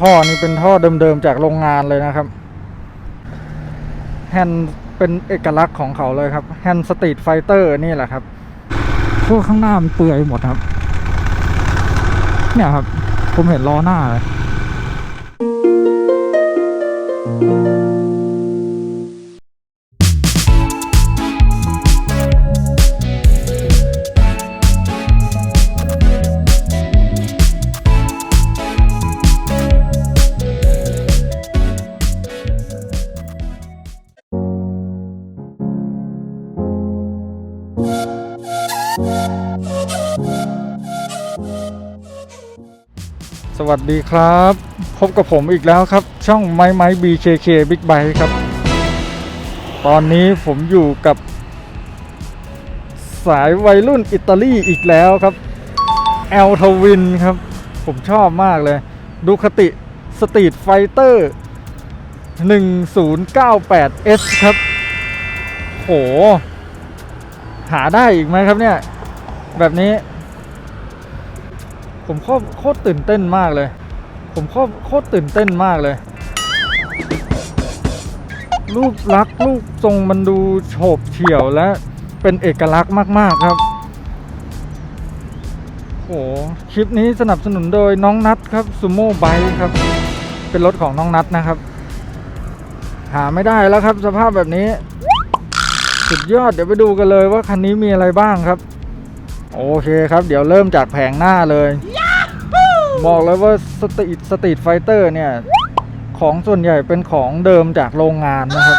ท่อนี่เป็นท่อเดิมๆจากโรงงานเลยนะครับ แฮนเป็นเอกลักษณ์ของเขาเลยครับ แฮนสตรีทไฟเตอร์นี่แหละครับพวกข้างหน้ามันเปื่อยหมดครับ เนี่ยครับ ผมเห็นล้อหน้าเลย สวัสดีครับ พบกับผมอีกแล้วครับ ช่องไม้ไม้ BKK Big b i ครับ ตอนนี้ผมอยู่กับ สายวัยรุ่นอิตาลีอีกแล้วครับแอลทวินครับ ผมชอบมากเลยดูคติสตรีทไฟเตอร์ 1098S ครับ โห หาได้อีกไหมครับเนี่ย แบบนี้ ผมโคตรโคตรตื่นเต้นมากเลย ผมโคตรโคตรตื่นเต้นมากเลย รูปลักษณ์รูปทรงมันดูโฉบเฉี่ยวและเป็นเอกลักษณ์มาก ๆ ครับโหคลิปนี้สนับสนุนโดยน้องนัทครับซูโม่ไบครับ เป็นรถของน้องนัทนะครับ หาไม่ได้แล้วครับ สภาพแบบนี้ สุดยอดเดี๋ยวไปดูกันเลยว่าคันนี้มีอะไรบ้างครับ โอเคครับ เดี๋ยวเริ่มจากแผงหน้าเลย บอกเลยว่าสตรีทสตรีทไฟเตอร์เนี่ย ของส่วนใหญ่เป็นของเดิมจากโรงงานนะครับ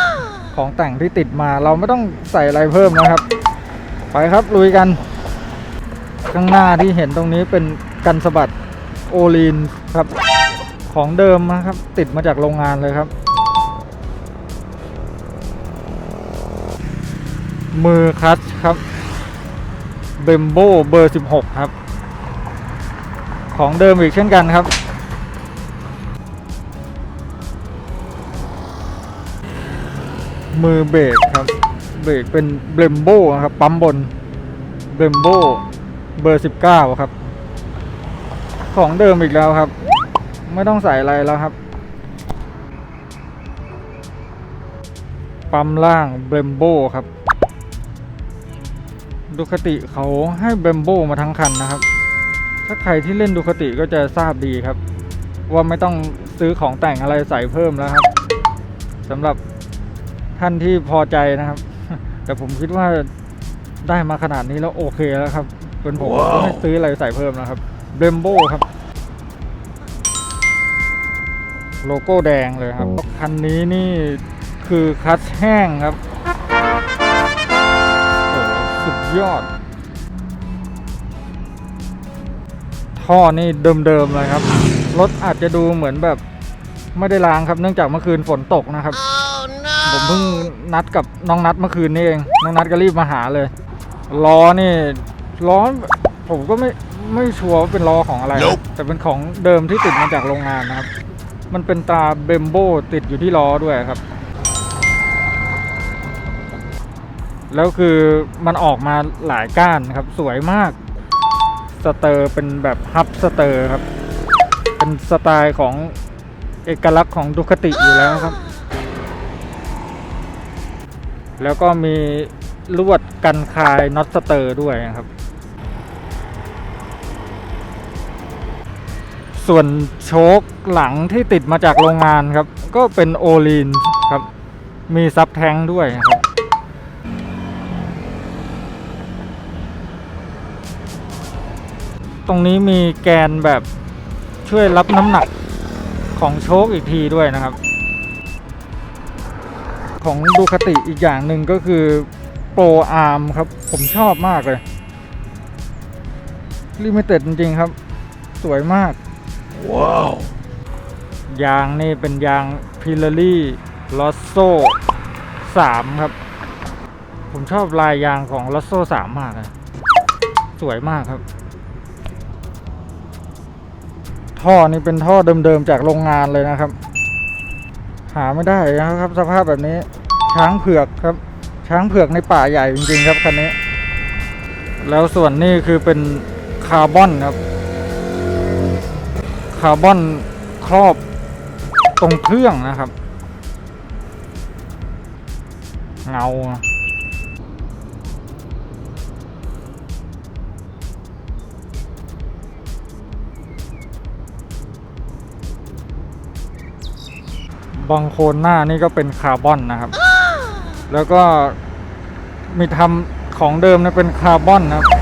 ของแต่งที่ติดมาเราไม่ต้องใส่อะไรเพิ่มนะครับ ไปครับลุยกัน ข้างหน้าที่เห็นตรงนี้เป็นกันสะบัดโอลีนครับ ของเดิมนะครับ ติดมาจากโรงงานเลยครับ มือคลัตช์ครับเบมโบเบอร์ 16 ครับ ของเดิมอีกเช่นกันครับ มือเบรกครับ เบรกเป็นเบมโบครับ ปั๊มบนเบมโบเบอร์ 19 ครับ ของเดิมอีกแล้วครับ ไม่ต้องใส่อะไรแล้วครับ ปั๊มล่างเบมโบครับดูคติเขาให้เบมโบมาทั้งคันนะครับ ถ้าใครที่เล่นดูคติก็จะทราบดีครับ ว่าไม่ต้องซื้อของแต่งอะไรใส่เพิ่มแล้วครับสำหรับท่านที่พอใจนะครับ แต่ผมคิดว่าได้มาขนาดนี้แล้วโอเคแล้วครับ เป็นผมก็ไม่ซื้ออะไรใส่เพิ่มนะครับเบมโบครับ โลโก้แดงเลยครับ คันนี้นี่คือคัสแห้งครับโอ้โหสุดยอด ท่อนี่เดิมๆเลยครับ รถอาจจะดูเหมือนแบบไม่ได้ล้างครับ เนื่องจากเมื่อคืนฝนตกนะครับผมเพิ่งนัดกับน้องนัดเมื่อคืนนี่เอง น้องนัดก็รีบมาหาเลย ล้อนี่ล้อผมก็ไม่ไม่ชัวร์ว่าเป็นล้อของอะไรนะแต่เป็นของเดิมที่ติดมาจากโรงงานนะครับ มันเป็นตราเบมโบติดอยู่ที่ล้อด้วยครับ แล้วคือมันออกมาหลายก้านครับสวยมาก สเตอร์เป็นแบบฮับสเตอร์ครับ เป็นสไตล์ของเอกลักษณ์ของดูคติอยู่แล้วครับ แล้วก็มีลวดกันคายน็อตสเตอร์ด้วยครับ ส่วนโชคหลังที่ติดมาจากโรงงานครับ ก็เป็นโอลีนครับ มีซับแทงด้วยครับ ตรงนี้มีแกนแบบช่วยรับน้ำหนักของโชคอีกทีด้วยนะครับ ของดูคติอีกอย่างหนึ่งก็คือโปรอาร์มครับ ผมชอบมากเลยลิมิเต็ดจริงๆครับ สวยมาก ว้าว ยางนี่เป็นยางพิล a รี่ลอสโซสามครับ ผมชอบลายยางของลอสโซสามมากเลยสวยมากครับ ท่อนี่เป็นท่อเดิมๆจากโรงงานเลยนะครับ หาไม่ได้นะครับ สภาพแบบนี้ ช้างเผือกครับ ช้างเผือกในป่าใหญ่จริงๆครับคันนี้ แล้วส่วนนี้คือเป็นคาร์บอนครับ คาร์บอนครอบตรงเครื่องนะครับ เงา บางโคนหน้านี่ก็เป็นคาร์บอนนะครับ แล้วก็มีทำของเดิมเนี่ยเป็นคาร์บอนนะครับ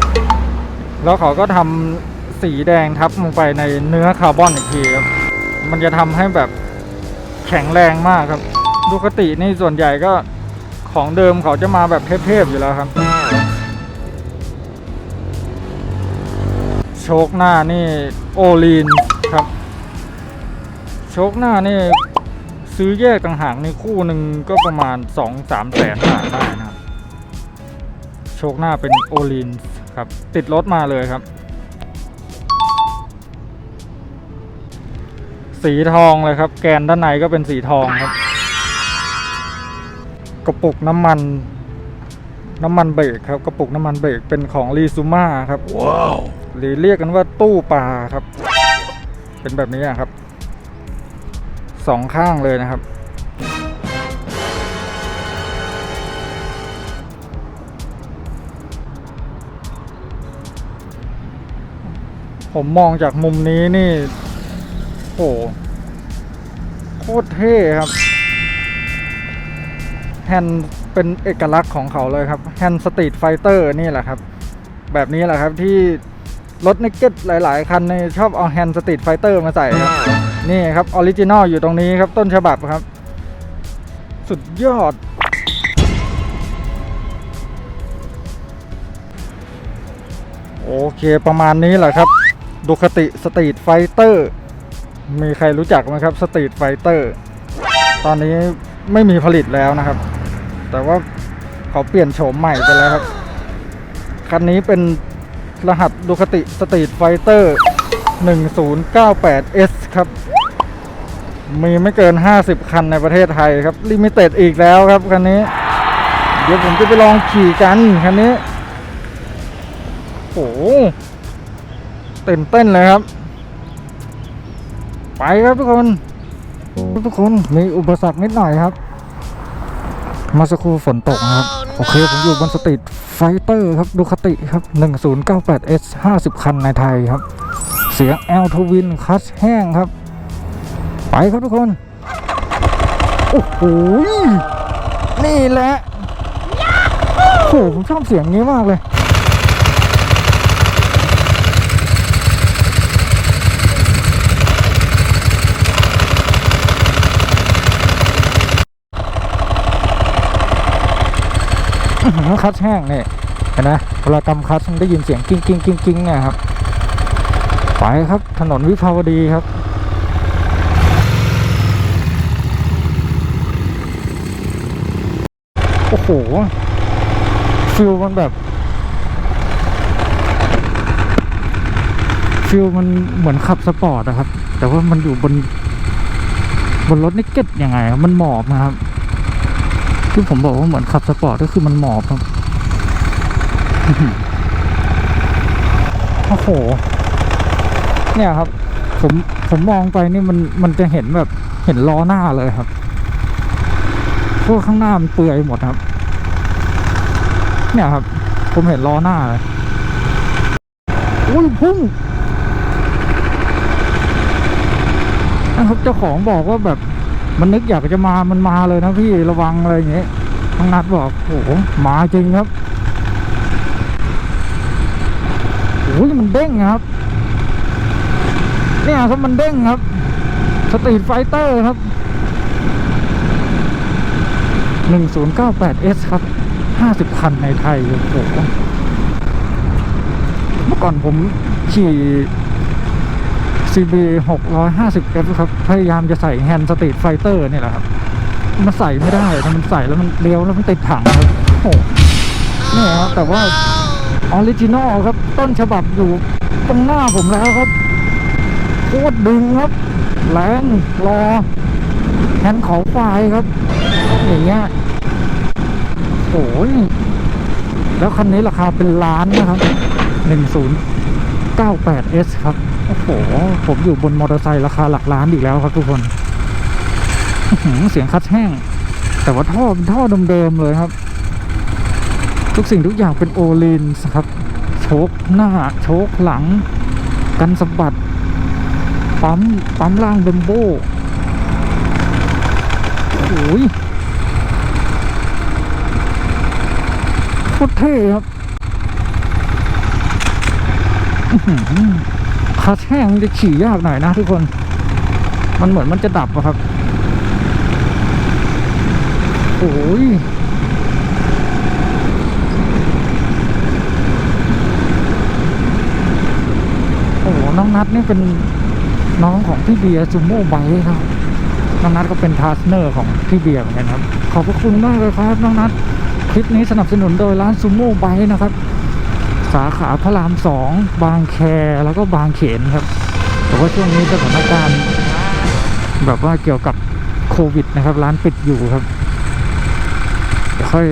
แล้วเขาก็ทำสีแดงทับลงไปในเนื้อคาร์บอนอีกทีครับ มันจะทำให้แบบแข็งแรงมากครับดูคตินี่ส่วนใหญ่ก็ของเดิมเขาจะมาแบบเทพๆอยู่แล้วครับ โชคหน้านี่โอลีนครับ โชคหน้านี่ ซื้อแยกต่างหากในคู่หนึ่งก็ประมาณ 2-3แสนบาทได้นะครับ โชคหน้าเป็นโอลีนครับ ติดรถมาเลยครับ สีทองเลยครับ แกนด้านในก็เป็นสีทองครับ กระปุกน้ำมัน น้ำมันเบรกครับ กระปุกน้ำมันเบรกเป็นของรีซูมาครับว้าวหรือเรียกกันว่าตู้ปลาครับ เป็นแบบนี้อะครับ สองข้างเลยนะครับ ผมมองจากมุมนี้นี่โหโคตรเท่ครับ แฮนด์เป็นเอกลักษณ์ของเขาเลยครับ แฮนด์สตรีทไฟเตอร์นี่แหละครับ แบบนี้แหละครับที่รถนิกเก็ตหลาย ๆ คันเนี่ยชอบเอาแฮนด์สตรีทไฟเตอร์มาใส่ครับ นี่ครับออริจินอลอยู่ตรงนี้ครับต้นฉบับครับ สุดยอด โอเคประมาณนี้แหละครับดูคติสตรีทไฟเตอร์ มีใครรู้จักไหมครับสตรีทไฟเตอร์ ตอนนี้ไม่มีผลิตแล้วนะครับ แต่ว่าเขาเปลี่ยนโฉมใหม่ไปแล้วครับ คันนี้เป็นรหัสดูคติสตรีทไฟเตอร์ 1098S ครับ มีไม่เกิน 50 คันในประเทศไทยครับลิมิเต็ดอีกแล้วครับคันนี้ เดี๋ยวผมจะไปลองขี่กันคันนี้โอ้โหตื่นเต้นเลยครับ ไปครับทุกคน ทุกคนมีอุปสรรคนิดหน่อยครับ มาสักครู่ฝนตกครับ โอเค ผมอยู่บนสตรีทไฟเตอร์ครับดูคติครับ 1098S 50 คันในไทยครับ เสียงแอลทวินคัสแห้งครับ ไปครับทุกคน โอ้โห นี่แหละโอ้โหผมชอบเสียงนี้มากเลย คัสแห้งเนี่ยเห็นไหมเวลากำคัสมันได้ยินเสียงกิ้งกิ้งกิ้งกิ้งเนี่ยครับ ไปครับถนนวิภาวดีครับ โอ้โหฟิลมันแบบฟิลมันเหมือนขับสปอร์ตนะครับ แต่ว่ามันอยู่บน บนรถนิกเก็ตยังไงมันหมอบนะครับ ที่ผมบอกว่าเหมือนขับสปอร์ตก็คือมันหมอบครับโอ้โห เนี่ยครับ ผมผมมองไปนี่มันมันจะเห็นแบบเห็นล้อหน้าเลยครับ พวกข้างหน้ามันเปื่อยหมดครับ เนี่ยครับ ผมเห็นล้อหน้าเลยอุ้ยพุ่งนะครับเจ้าของบอกว่าแบบมันนึกอยากจะมามันมาเลยนะพี่ระวังอะไรอย่างเงี้ยทางนัดบอกโอ้โหมาจริงครับโอ้ยมันเด้งครับ เนี่ยครับมันเด้งครับ สตรีทไฟเตอร์ครับ 1098S ครับ 50 คันในไทยโอ้โหเมื่อก่อนผมขี่ CB 650 F ครับ พยายามจะใส่แฮนด์สตรีทไฟเตอร์นี่แหละครับ มันใส่ไม่ได้ถ้ามันใส่แล้วมันเลี้ยวแล้วมันติดถังครับโอ้โหนี่ครับแต่ว่าออริจินอลครับ ต้นฉบับอยู่ตรงหน้าผมแล้วครับโคตรดึงครับ แรงรอแฮนด์เขาไฟครับ อย่างเงี้ยโอ้ยแล้วคันนี้ราคาเป็นล้านนะครับ 1098S ครับ โอ้โห ผมอยู่บนมอเตอร์ไซค์ราคาหลักล้านอีกแล้วครับทุกคนหือเสียงคัดแห้ง แต่ว่าท่อเป็นท่อเดิมๆเลยครับ ทุกสิ่งทุกอย่างเป็นโอลินส์ครับ โชคหน้า โชคหลัง กันสะบัด ปั๊ม ปั๊มล่างเบมโบโอ้ย คตรเท่ครับอื้อหือคัดแห้งมันจะขี่ยากหน่อยนะทุกคน มันเหมือนมันจะดับอะครับ โอ้ยโอ้น้องนัทนี่เป็นน้องของพี่เบียร์ซูโม่ไบค์ครับ น้องนัทก็เป็นพาร์ทเนอร์ของพี่เบียร์เหมือนกันครับ ขอบพระคุณมากเลยครับ น้องนัท ลิปนี้สนับสนุนโดยร้านซูโม่ไบนะครับ สาขาพระรามสองบางแคแล้วก็บางเขนครับ แต่ว่าช่วงนี้สถานการณ์ แบบว่าเกี่ยวกับโควิดนะครับ ร้านปิดอยู่ครับค่อย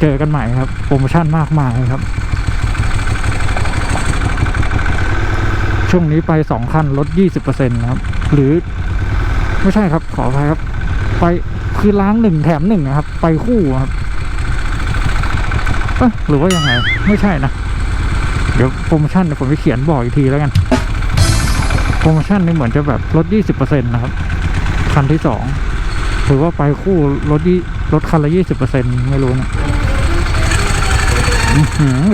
เจอกันใหม่ครับ โปรโมชั่นมากมายครับ ช่วงนี้ไปสองคันลดยี่สิบเปอร์เซ็นต์ครับ หรือไม่ใช่ครับขออภัยครับ ไปคือล้างหนึ่งแถมหนึ่งนะครับ ไปคู่ครับ เอ๊ะหรือว่ายังไง ไม่ใช่นะ เดี๋ยวโปรโมชั่นเดี๋ยวผมไปเขียนบอกอีกทีแล้วกัน โปรโมชั่นนี่เหมือนจะแบบลดยี่สิบเปอร์เซ็นต์นะครับ คันที่สองหรือว่าไปคู่ลดยี่ลดคันละยี่สิบเปอร์เซ็นต์ไม่รู้นะ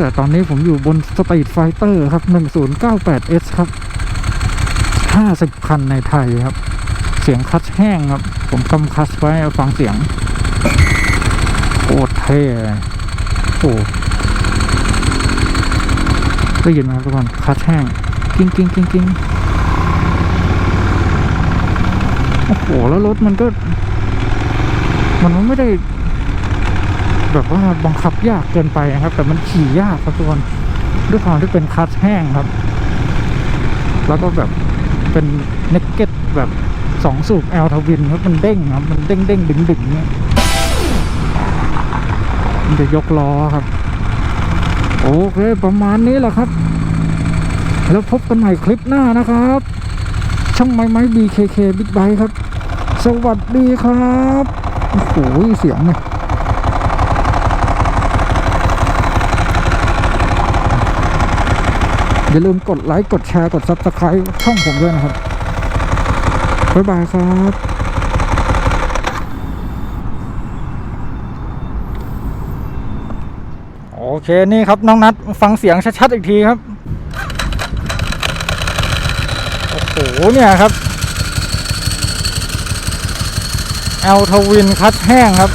แต่ตอนนี้ผมอยู่บนสตรีทไฟเตอร์ครับหนึ่งศูนย์เก้าแปดเอสครับห้าสิบคันในไทยครับ เสียงคัชแห้งครับ ผมกำคัชไว้ฟังเสียงโคตรเท่ โอ้ได้ยินไหมครับทุกคนคัชแห้งกิ้งกิ้งกิ้งกิ้งโอ้โห แล้วรถมันก็ มันไม่ได้ แบบว่าบังคับยากเกินไปนะครับ แต่มันขี่ยากครับทุกคนด้วยความที่เป็นคัสแห้งครับ แล้วก็แบบเป็นเนกเก็ตแบบสองสูบแอลทวินครับ มันเด้งครับ มันเด้งเด้งดึงดึงเนี่ย จะยกล้อครับ โอเค ประมาณนี้แหละครับ แล้วพบกันใหม่คลิปหน้านะครับ ช่องไม้ไม้ BKK Big Bike ครับ สวัสดีครับโอ้โหเสียงเนี่ยอย่าลืมกดไลค์ กดแชร์ กด Subscribe ช่องผมด้วยนะครับ บ๊ายบายครับ โอ เคนี่ครับน้องนัดฟังเสียงชัดๆอีกทีครับ โอ้โหเนี่ยครับแอลทวินคัดแห้งครับ